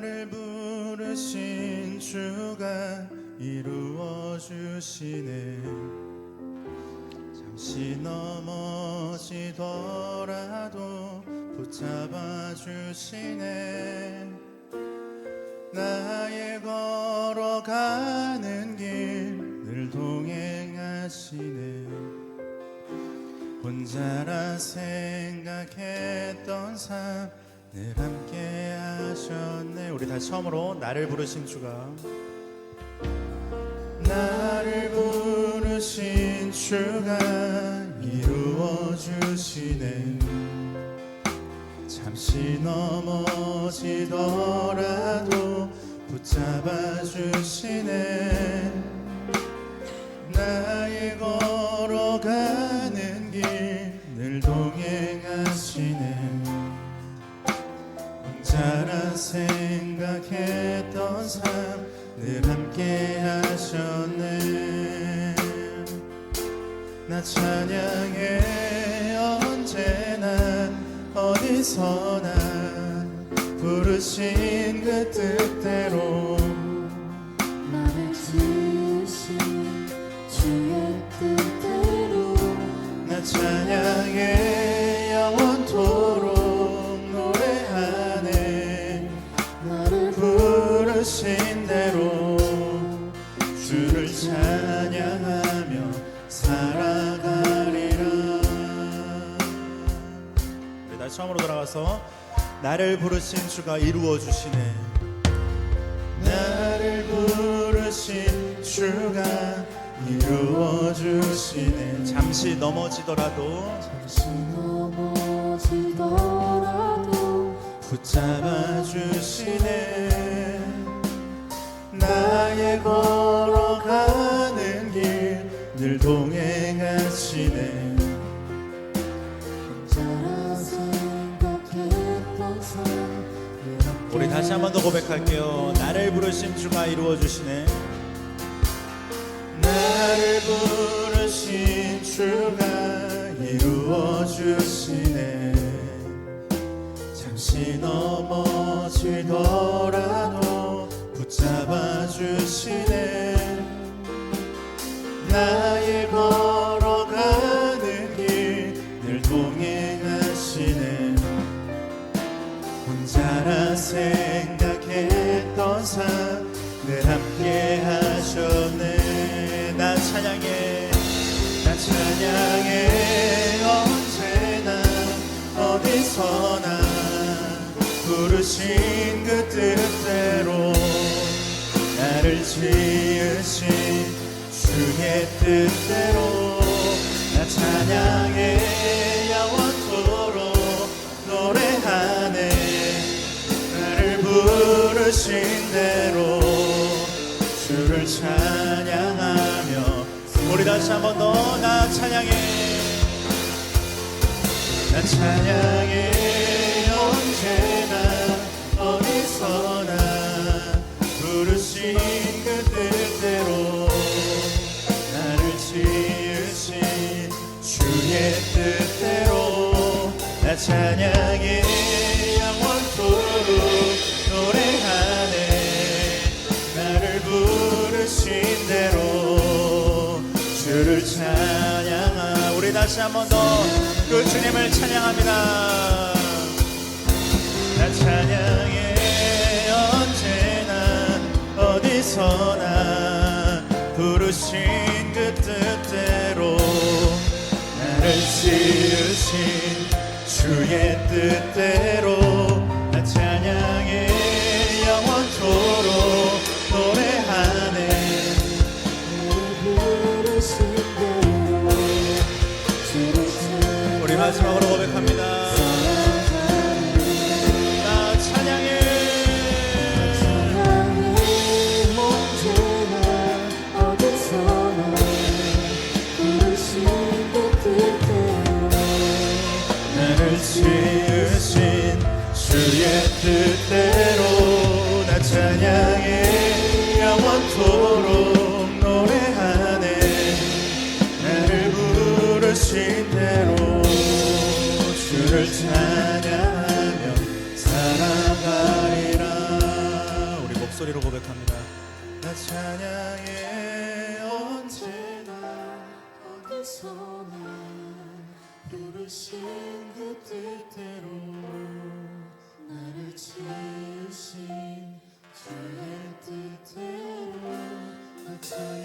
나를 부르신 주가 이루어 주시네. 잠시 넘어지더라도 붙잡아 주시네. 나의 걸어가는 길 늘 동행하시네. 혼자라 생각했던 삶 늘 함께 하셨네. 우리 다시 처음으로 나를 부르신 주가. 나를 부르신 주가 이루어 주시네. 잠시 넘어지더라도 붙잡아 주시네 생각했던 삶 늘 함께 하셨네. 나 찬양해 언제나 어디서나 부르신 그 뜻대로 처음으로 돌아가서 나를 부르신 주가 이루어 주시네. 나를 부르신 주가 이루어 주시네. 잠시 넘어지더라도 잠시 넘어지더라도 붙잡아 주시네. 나의 걸어가는 길 늘 동행하시네 다시 한 번 더 고백할게요. 나를 부르신 주가 이루어 주시네. 나를 부르신 주가 이루어 주시네. 잠시 넘어지더라도 붙잡아 주시네 찬양해. 나 찬양해. 언제나 어디서나 부르신 그 뜻대로 나를 지으신 주의 뜻대로 나 찬양해. 영원토록 노래하네. 나를 부르신 대로 주를 찬양하며 우리 다시 한번 더 나 찬양해. 나 찬양해. 언제나 어디서나 부르신 그 뜻대로 나를 지으신 주의 뜻대로 나 찬양해 다시 한 번 더 그 주님을 찬양합니다. 나 찬양해 언제나 어디서나 부르신 그 뜻대로 나를 지으신 주의 뜻대로 지으신 주의 뜻대로 나 찬양해 영원토록 노래하네 나를 부르신 대로 주를 찬양하며 살아가리라 찬양으로 고백합니다. 나 찬양해 언제나 어디서나 부르신 그 뜻대로 나를 지으신 주의 뜻대로 나 찬양해